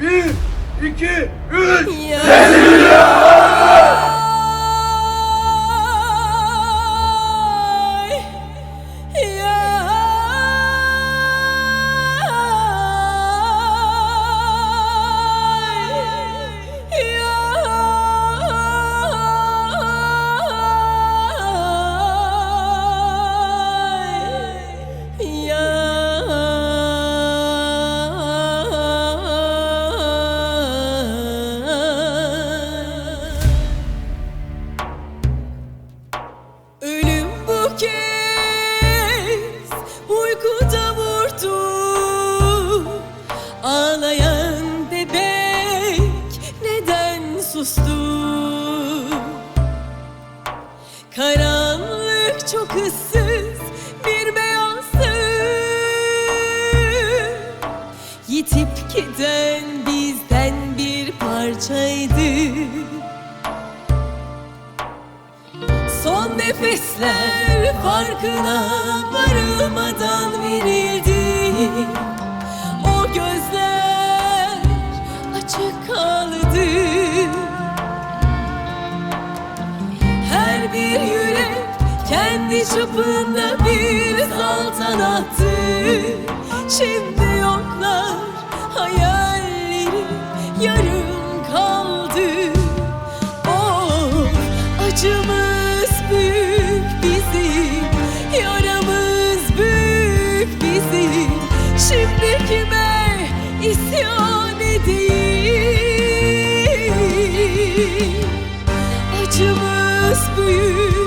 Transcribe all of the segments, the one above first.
Bir, iki, üç. Ölüm çok ıssız bir beyazdı Yitip giden bizden bir parçaydı. Son nefesler farkına varılmadan verildi. O gözler kendi çapında bir saltanattı Şimdi yoklar hayalleri yarım kaldı. Of acımız büyük bizim Yaramız büyük bizim. Şimdi kime isyan edeyim? Acımız büyük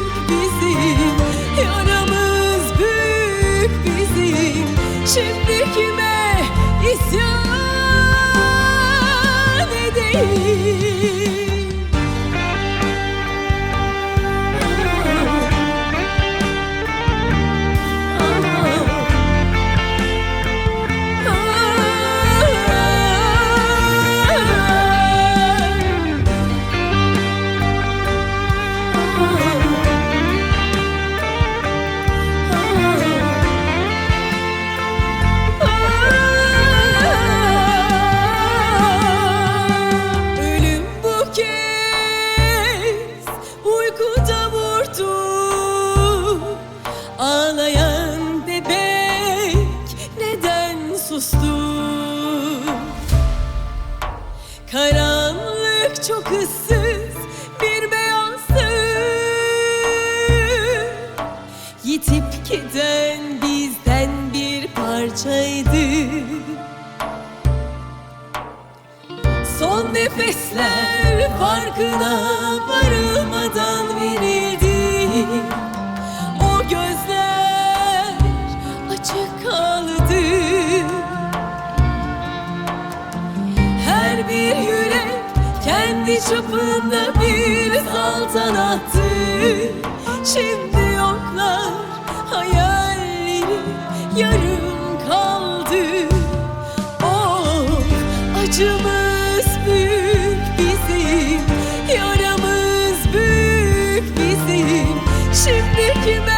çok ıssız bir beyazdı Yitip giden bizden bir parçaydı. Son nefesler farkına varılmadan verildi. O gözler açık kaldı. Her bir kendi çapında bir saltanattı Şimdi yoklar hayalleri yarım kaldı. Of acımız büyük bizim Yaramız büyük bizim. Şimdi kime